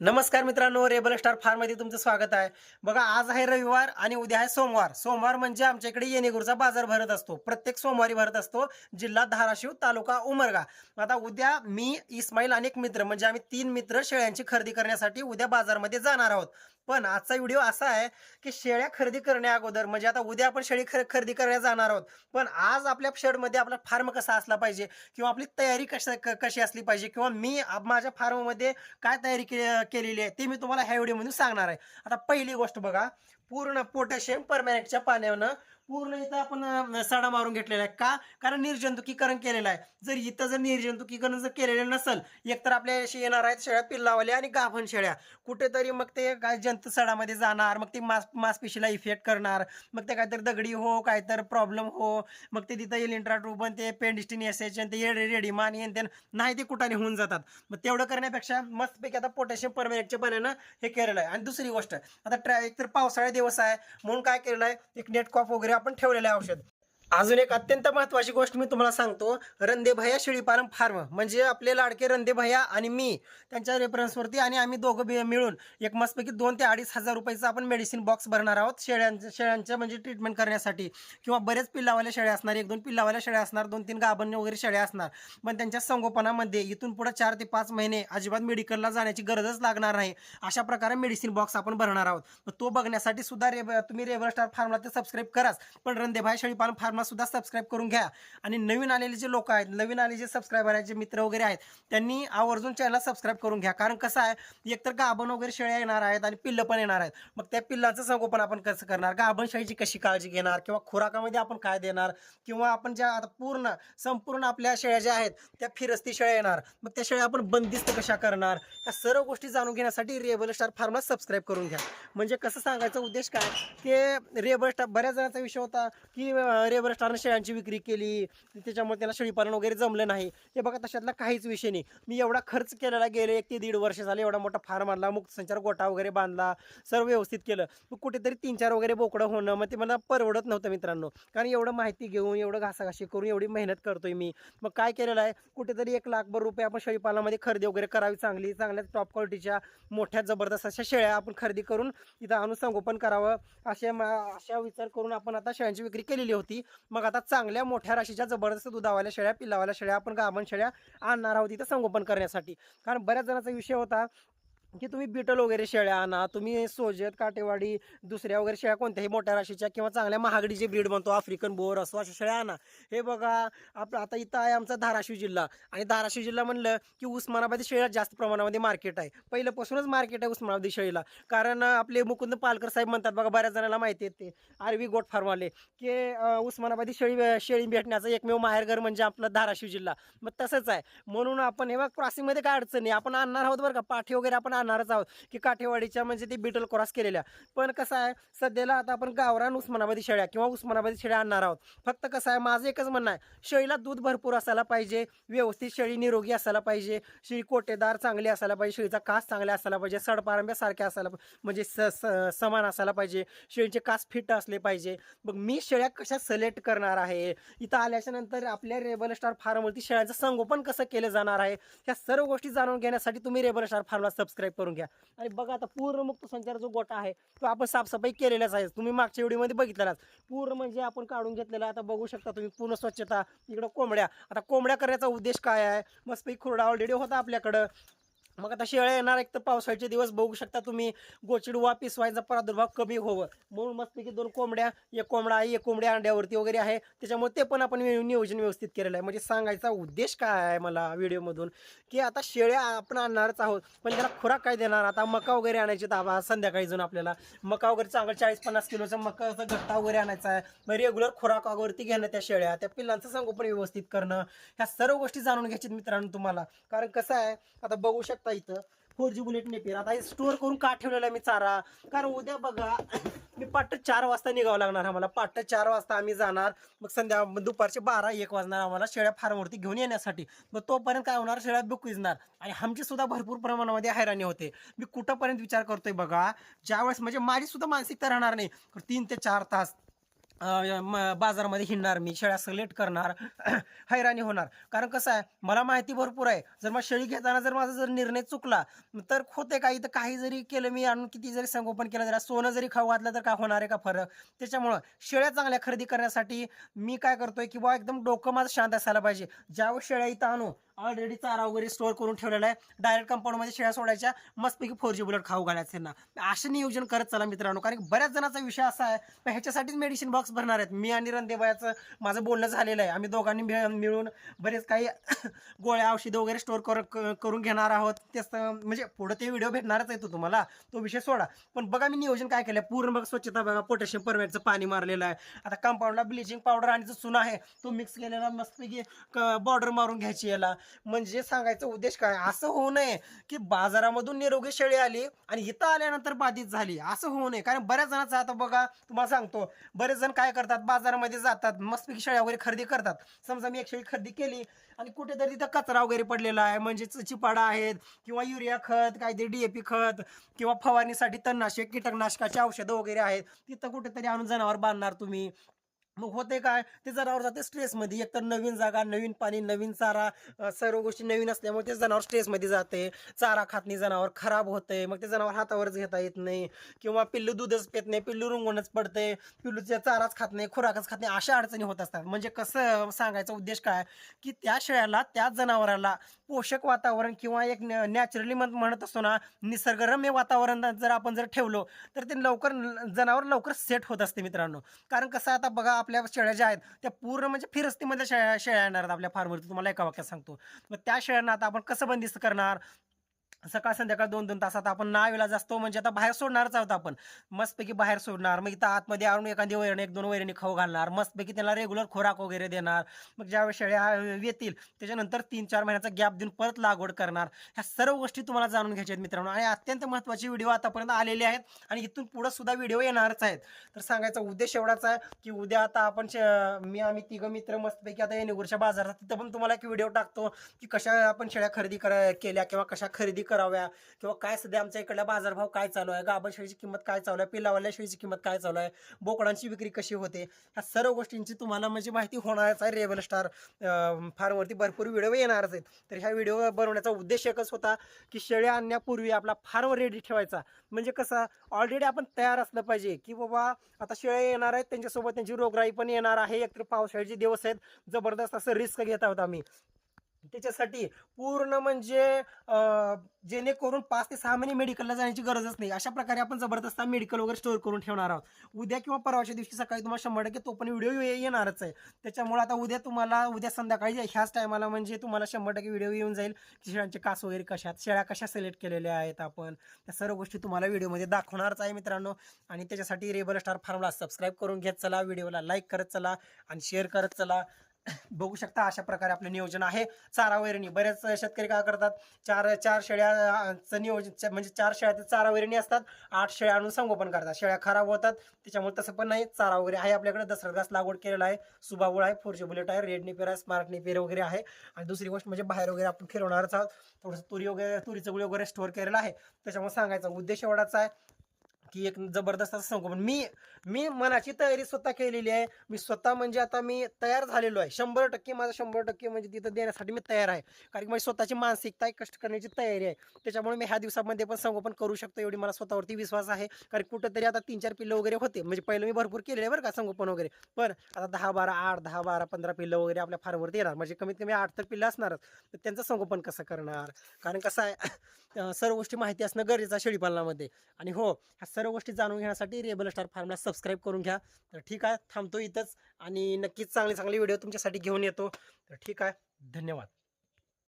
नमस्कार मित्रांनो rebel star फार्ममध्ये तुमचं स्वागत आहे. बघा आज आहे रविवार आणि उद्या आहे सोमवार. सोमवार म्हणजे आमच्या इकडे येणेगुरचा बाजार भरत असतो. प्रत्येक सोमवारी भरत असतो जिल्हा धाराशिव तालुका उमरगा. आता उद्या मी इस्माईल आणि एक मित्र म्हणजे आम्ही तीन मित्र शेळ्यांची खरेदी करण्यासाठी उद्या बाजारमध्ये जाणार आहोत. पण आजचा व्हिडिओ असा आहे की शेळ्या खरेदी करण्या अगोदर म्हणजे आता उद्या आपण शेळी खर खरेदी करण्या जाणार आहोत. पण आज आपल्या शेडमध्ये आपला फार्म कसा असला पाहिजे किंवा आपली तयारी कशा क- कशी असली पाहिजे किंवा मी माझ्या फार्ममध्ये काय तयारी के- केलेली आहे ते मी तुम्हाला ह्या व्हिडिओमधून सांगणार आहे. आता पहिली गोष्ट बघा पूर्ण पोटॅशियम परमॅनेटच्या पाण्यानं. पूर्ण इथं आपण सडा मारून घेतलेला आहे. का? कारण निर्जंतुकीकरण केलेलं आहे. जर इथं जर निर्जंतुकीकरण जर केलेलं नसेल एकतर आपल्या अशी येणार आहेत शेळ्या पिल्लावल्या आणि गाभण शेळ्या. कुठेतरी मग ते काय जंतू सडामध्ये जाणार मग ते मास मासपेशीला इफेक्ट करणार. मग ते काहीतरी दगडी हो काहीतरी प्रॉब्लेम हो. मग ते तिथं येईल इंट्राट्रूबन ते पेंडिस्टिन एस आणि ते रेडिमान येन ते नाही ते कुठाने होऊन जातात. मग तेवढं करण्यापेक्षा मस्तपैकी आता पोटॅशियम परमॅनेंटच्या पाण्यानं हे केलेलं आहे. आणि दुसरी गोष्ट आता ट्रॅ एकतर पावसाळ्यात दिवस आहे. म्हणून काय केलेलं आहे? एक नेटकॉप वगैरे आपण ठेवलेलं आहे औषध. अजून एक अत्यंत महत्वाची गोष्ट मी तुम्हाला सांगतो. रंदेभैया शेळीपालन फार्म. म्हणजे आपले लाडके रंदेभैया आणि मी त्यांच्या रेफरन्सवरती आणि आम्ही दोघं मिळून एक मस्तपैकी दोन ते अडीच हजार रुपयाचा आपण मेडिसिन बॉक्स भरणार आहोत. शेळ्यांच्या शेळ्यांच्या म्हणजे ट्रीटमेंट करण्यासाठी. किंवा बरेच पिल्लावाल्या शेळ्या असणार. एक दोन पिल्लावाल्या शेळ्या असणार. दोन तीन गाभण वगैरे शेळ्या असणार. पण त्यांच्या संगोपनामध्ये इथून पुढे चार ते पाच महिने अजिबात मेडिकलला जाण्याची गरजच लागणार नाही. अशा प्रकारे मेडिसिन बॉक्स आपण भरणार आहोत. तो बघण्यासाठी सुद्धा रे तुम्ही रेबर स्टार फार्मला ते सबस्क्राईब कराच. पण रंदेभाई शेळीपालन फार्मला सुद्धा सबस्क्राईब करून घ्या. आणि नवीन आलेले जे लोक आहेत नवीन आलेले जे सबस्क्रायबर आहेत जे मित्र वगैरे आहेत त्यांनी आवर्जून चॅनल सबस्क्राईब करून घ्या. कारण कसं आहे एकतर गाभण वगैरे शेळ्या येणार आहेत आणि पिल्लं पण येणार आहेत. मग त्या पिल्लाचं संगोपन आपण कसं करणार? गाभण शेळीची कशी काळजी घेणार? किंवा खुराकामध्ये आपण काय देणार? किंवा आपण ज्या आता पूर्ण संपूर्ण आपल्या शेळ्या ज्या आहेत त्या फिरस्ती शेळ्या येणार. मग त्या शेळ्या आपण बंदिस्त कशा करणार? या सर्व गोष्टी जाणून घेण्यासाठी रेबल स्टार फार्मला सबस्क्राईब करून घ्या. म्हणजे कसं सांगायचा उद्देश काय? की रेबल स्टार बऱ्याच जणांचा विषय होता की रेबल स्टारनं शेळ्यांची विक्री केली त्याच्यामुळे त्याला शेळीपालन वगैरे जमलं नाही. हे बघा तशातला काहीच विषय नाही. मी एवढा खर्च केलेला गेले एक ते दीड वर्ष झाले एवढा मोठा फार्म आणला मुक्त संचार गोटा वगैरे बांधला सर्व व्यवस्थित केलं. मग कुठेतरी तीन चार वगैरे बोकडं होणं मग ते मला परवडत नव्हतं मित्रांनो. कारण एवढं माहिती घेऊन एवढं घासाघाशी करून एवढी मेहनत करतोय मी. मग काय केलेलं आहे? कुठेतरी एक लाखभर रुपये आपण शेळीपालनामध्ये खरेदी वगैरे करावी चांगली चांगल्या टॉप क्वालिटीच्या मोठ्या जबरदस्त अशा शेळ्या आपण खरेदी करून इथं आणून संगोपन करावं अशा मा- अशा विचार करून आपण आता शेळ्यांची विक्री केलेली होती. मग आता चांगल्या मोठ्या राशीच्या जबरदस्त दुधावाल्या शेळ्या पिलावाल्या शेळ्या आपण गाभण शेळ्या आणणार आहोत इथं संगोपन करण्यासाठी. कारण बऱ्याच जणांचा विषय होता की तुम्ही बिटल वगैरे शेळ्या आणा तुम्ही सोजत काटेवाडी दुसऱ्या वगैरे शेळ्या कोणत्याही मोठ्या राशीच्या किंवा चांगल्या महागडीचे ब्रीड म्हणतो आफ्रिकन बोर असो अशा शेळ्या आणा. हे बघा आपलं आता इथं आहे आमचा धाराशिव जिल्हा. आणि धाराशिव जिल्हा म्हणलं की उस्मानाबादी शेळ्या जास्त प्रमाणामध्ये मार्केट आहे. पहिल्यापासूनच मार्केट आहे उस्मानाबादी शेळीला. कारण आपले मुकुंद पालकर साहेब म्हणतात बघा बऱ्याच जणांना माहिती येते ते. आरवी गोट फार्मवाले. की उस्मानाबादी शेळी शेळी भेटण्याचं एकमेव माहेरघर म्हणजे आपलं धाराशिव जिल्हा. मग तसंच आहे. म्हणून आपण हे बघ क्रॉसिंगमध्ये काय अडचण नाही. आपण आणणार आहोत बरं का पाठी वगैरे आपण आणणारच आहोत. की काठेवाडीच्या म्हणजे ते बिटल क्रॉस केलेल्या. पण कसं आहे सध्याला आता आपण गावरान उस्मानाबादी शेळ्या किंवा उस्मानाबादी शेळ्या आणणार आहोत. फक्त कसं आहे माझं एकच म्हणणं आहे शेळीला दूध भरपूर असायला पाहिजे व्यवस्थित शेळी निरोगी असायला पाहिजे शेळी कोटेदार चांगली असायला पाहिजे शेळीचा कास चांगला असायला पाहिजे सडपारंब्यासारख्या असायला म्हणजे स स- समान असायला पाहिजे शेळीचे कास फिट असले पाहिजे. मग मी शेळ्या कशा सिलेक्ट करणार आहे? इथं आल्याच्यानंतर आपल्या रेबल स्टार फार्मवरती शेळ्यांचं संगोपन कसं केलं जाणार आहे? ह्या सर्व गोष्टी जाणून घेण्यासाठी तुम्ही रेबल स्टार फार्मला सबस्क्राईब करून घ्या. आणि बघा आता पूर्ण मुक्त संचार जो गोटा आहे तो आपण साफसफाई केलेलाच आहे. तुम्ही मागच्या व्हिडिओमध्ये बघितलेलाच पूर्ण म्हणजे आपण काढून घेतलेला आता बघू शकता तुम्ही पूर्ण स्वच्छता. इकडं कोंबड्या. आता कोंबड्या करण्याचा उद्देश काय आहे? मस्तपैकी खुरडा ऑलरेडी होता आपल्याकडं. मग आता शेळ्या येणार एक तर पावसाळ्याचे दिवस बघू शकता तुम्ही. गोचिडवा पिसवायचा प्रादुर्भाव कमी होवं. म्हणून मस्तपैकी दोन कोंबड्या एक कोंबडा आहे एक कोंबड्या अंड्यावरती वगैरे आहे. त्याच्यामुळे ते पण आपण नियोजन व्यवस्थित केलेलं आहे. म्हणजे सांगायचा उद्देश काय आहे मला व्हिडिओमधून? की आता शेळ्या आपण आणणारच आहोत पण त्याला खुराक काय देणार? आता मका वगैरे आणायची ताबा संध्याकाळी जाऊन आपल्याला. मका वगैरे चांगलं चाळीस पन्नास किलोचा मकाचा गट्टा वगैरे आणायचा आहे. मग रेग्युलर खुराकावरती घेणं त्या शेळ्या. त्या पिल्लांचं संगोपन व्यवस्थित करणं. ह्या सर्व गोष्टी जाणून घ्यायच्यात मित्रांनो तुम्हाला. कारण कसं आहे आता बघू शकता इथं फोर जी बुलेट नेपियर आता हे स्टोअर करून का ठेवलेला आहे मी चारा? कारण उद्या बघा मी पाठ चार वाजता निघावं लागणार आम्हाला. पाठ चार वाजता आम्ही जाणार. मग संध्या दुपारचे बारा एक वाजणार आम्हाला शेळ्या फार्मवरती घेऊन येण्यासाठी. मग तोपर्यंत काय होणार? शेळ्या बुकविजणार आणि आमची सुद्धा भरपूर प्रमाणामध्ये हैराणी होते. मी कुठंपर्यंत विचार करतोय बघा ज्यावेळेस म्हणजे माझी सुद्धा मानसिकता राहणार नाही. तीन ते चार तास बाजारामध्ये हिंडणार मी शेळ्या सलेक्ट करणार हैराणी होणार. कारण कसं आहे मला माहिती भरपूर आहे जर मग शेळी घेताना जर माझा जर निर्णय चुकला तर होते काही तर काही जरी केलं मी आणून किती जरी संगोपन केलं जरा सोनं जरी खाऊ घातलं तर काय होणार आहे का फरक? त्याच्यामुळं शेळ्या चांगल्या खरेदी करण्यासाठी मी काय करतोय की बा एकदम डोकं माझं शांत असायला पाहिजे. ज्यावेळेस शेळ्या इथं आणू ऑलरेडी चारा वगैरे स्टोअर करून ठेवलेला आहे. डायरेक्ट कंपाऊंडमध्ये शेळ्या सोडायच्या मस्तपैकी फोर जी बुलेट खाऊ घालायचं त्यांना. असं नियोजन करत चला मित्रांनो. कारण की बऱ्याच जणांचा विषय असा आहे मग ह्याच्यासाठीच मेडिसिन बॉक्स भरणार आहेत. मी आणि रणदेबायाचं माझं बोलणं झालेलं आहे. आम्ही दोघांनी मिळून बरेच काही गोळ्या औषधं वगैरे स्टोअर कर क- करून घेणार आहोत. तेच म्हणजे पुढं ते व्हिडिओ भेटणारच आहे तो तुम्हाला. तो विषय सोडा. पण बघा मी नियोजन काय केलं पूर्ण बघा स्वच्छता बघा. पोटॅशियम परमेटचं पाणी मारलेलं आहे. आता कंपाऊंडला ब्लिचिंग पावडर आणि जो चुना आहे तो मिक्स केलेला मस्तपैकी बॉर्डर मारून घ्यायची याला. म्हणजे सांगायचा उद्देश काय? असं होऊ नये की बाजारामधून निरोगी शेळी आली आणि इथं आल्यानंतर बाधित झाली. असं होऊ नये. कारण बऱ्याच जणांचं आता बघा तुम्हाला सांगतो बरेच जण काय करतात? बाजारामध्ये जातात मस्तपैकी शेळ्या वगैरे खरेदी करतात. समजा मी एक शेळी खरेदी केली आणि कुठेतरी तिथं कचरा वगैरे पडलेला आहे. म्हणजे चिपाडा आहेत किंवा युरिया खत काहीतरी डीएपी खत किंवा फवारणीसाठी तणनाशक कीटकनाशकाची औषधं वगैरे आहेत. तिथं कुठेतरी आणून जनावर बांधणार तुम्ही. मग होते काय? ते जनावर जाते स्ट्रेसमध्ये एकतर नवीन जागा नवीन पाणी नवीन चारा सर्व गोष्टी नवीन असल्यामुळे ते जनावर स्ट्रेसमध्ये जाते. चारा खात नाही जनावर खराब होते मग ते जनावर हातावरच घेता येत नाही. किंवा पिल्लू दूधच पेत नाही पिल्लू रुंगूनच पडते पिल्लूच्या चाराच खात नाही खुराकच खात नाही अशा अडचणी होत असतात. म्हणजे कसं सांगायचा उद्देश काय? की त्या शेळ्याला त्या जनावराला पोषक वातावरण किंवा एक नॅचरली म्हणत असतो ना निसर्गरम्य वातावरण जर आपण जर ठेवलो तर ते लवकर जनावर लवकर सेट होत असते मित्रांनो. कारण कसं आता बघा आपल्या शेळ्या ज्या आहेत त्या पूर्ण म्हणजे फिरस्तीमध्ये शेळ्या शेळ्या येणार आहेत आपल्या फार्मवरती तुम्हाला एका वाक्यात सांगतो. मग त्या शेळ्यांना आता आपण कसं बंदिस्त करणार? सकाळ संध्याकाळ दोन दोन तासात आपण नावेला असतो म्हणजे आता बाहेर सोडणारच आहोत आपण. मस्तपैकी बाहेर सोडणार मग इथं आतमध्ये आणून एखादी वैरण एक दोन वैरणी खाऊ घालणार मस्तपैकी त्यांना रेग्युलर खोराक वगैरे देणार मग ज्यावेळेस शेळ्या येतील त्याच्यानंतर तीन चार महिन्याचा गॅप देऊन परत लागवड करणार. ह्या सर्व गोष्टी तुम्हाला जाणून घ्यायच्या आहेत मित्रांनो. आणि अत्यंत महत्त्वाचे व्हिडिओ आतापर्यंत आलेले आहेत आणि इथून पुढे सुद्धा व्हिडिओ येणारच आहेत. तर सांगायचा उद्देश एवढाच आहे की उद्या आता आपण मी आम्ही तिघं मित्र मस्तपैकी आता येणेगुरच्या बाजारात तिथं पण तुम्हाला एक व्हिडिओ टाकतो की कशा आपण शेळ्या खरेदी करा केल्या किंवा कशा खरेदी कराव्या? किंवा काय सध्या आमच्या इकडला बाजारभाव काय चालू आहे? गाभण शेळीची किंमत काय चालू आहे? पिलावाल्या शेळीची किंमत काय चालू आहे? बोकडांची विक्री कशी होते? ह्या सर्व गोष्टींची तुम्हाला म्हणजे माहिती होणारच आहे. रेबल स्टार फार्मवरती भरपूर व्हिडिओ येणारच आहेत. तर ह्या व्हिडिओ बनवण्याचा उद्देश एकच होता की शेळ्या आणण्यापूर्वी आपला फार्म रेडी ठेवायचा. म्हणजे कसं ऑलरेडी आपण तयार असलं पाहिजे की बाबा आता शेळ्या येणार आहेत त्यांच्यासोबत त्यांची रोगराई पण येणार आहे. एकतर पावसाळ्याचे दिवस आहेत. जबरदस्त असं रिस्क घेत आहोत आम्ही. त्याच्यासाठी पूर्ण म्हणजे जेणेकरून पाच ते सहा महिने मेडिकलला जाण्याची गरजच नाही. अशा प्रकारे आपण जबरदस्त मेडिकल वगैरे स्टोअर करून ठेवणार आहोत. उद्या किंवा परवाच्या दिवशी सकाळी तुम्हाला शंभर टक्के तो पण व्हिडिओ येणारच आहे. त्याच्यामुळे आता उद्या तुम्हाला उद्या संध्याकाळी ह्याच टायमाला म्हणजे तुम्हाला शंभर टक्के व्हिडिओ येऊन जाईल. की शेळ्यांचे कास वगैरे कशात शेळ्या कशा सिलेक्ट केलेल्या आहेत आपण. त्या सर्व गोष्टी तुम्हाला व्हिडिओमध्ये दाखवणारच आहे मित्रांनो. आणि त्याच्यासाठी रेबल स्टार फार्मला सबस्क्राईब करून घेत चला. व्हिडिओला लाईक करत चला आणि शेअर करत चला. बघू शकता अशा प्रकारे आपलं नियोजन आहे. चारा वैरणी बरेच शेतकरी काय करतात चार चार शेळ्याचं नियोजन च- म्हणजे चार शेळ्या चारा वैरणी असतात आठ शेळ्या आणून संगोपन करतात. शेळ्या खराब होतात त्याच्यामुळे तसं पण नाही. चारा वगैरे आहे आपल्याकडे दसरा घास लागवड केलेला आहे. सुबाबुळ आहे फोरजी बुलेट आहे रेड निपेर आहे स्मार्ट निपेर वगैरे आहे. आणि दुसरी गोष्ट म्हणजे बाहेर वगैरे आपण फिरवणारच आहोत. थोडंसं तुरी वगैरे तुरीचं गुळी वगैरे स्टोअर केलेलं आहे. त्याच्यामुळे सांगायचा उद्देश एवढाच आहे की एक जबरदस्त संगोपन. मी मी मनाची तयारी स्वतः केलेली आहे. मी स्वतः म्हणजे आता मी तयार झालेलो आहे. शंभर टक्के माझं शंभर टक्के म्हणजे तिथं देण्यासाठी मी तयार आहे. कारण की माझी स्वतःची मानसिकता आहे कष्ट करण्याची तयारी आहे. त्याच्यामुळे मी ह्या दिवसामध्ये पण संगोपन करू शकतो एवढी मला स्वतःवरती विश्वास आहे. कारण कुठंतरी आता तीन चार पिल्लं वगैरे होते. म्हणजे पहिलं मी भरपूर केलेलं आहे बरं का संगोपन वगैरे. पण आता दहा बारा आठ दहा बारा पंधरा पिल्लं वगैरे आपल्या फार्मवरती येणार. म्हणजे कमीत कमी आठ तर पिल्लं असणारच. तर त्यांचं संगोपन कसं करणार? कारण कसं आहे सर्व गोष्टी माहिती असणं गरजेचं आहे शेळीपालनामध्ये. आणि हो ह्या सर्व गोष्टी जाणून घेण्यासाठी रेबल स्टार फार्मला सबस्क्राईब करून घ्या. तर ठीक आहे थांबतो इथंच आणि नक्कीच चांगले चांगले व्हिडिओ तुमच्यासाठी घेऊन येतो. तर ठीक आहे धन्यवाद.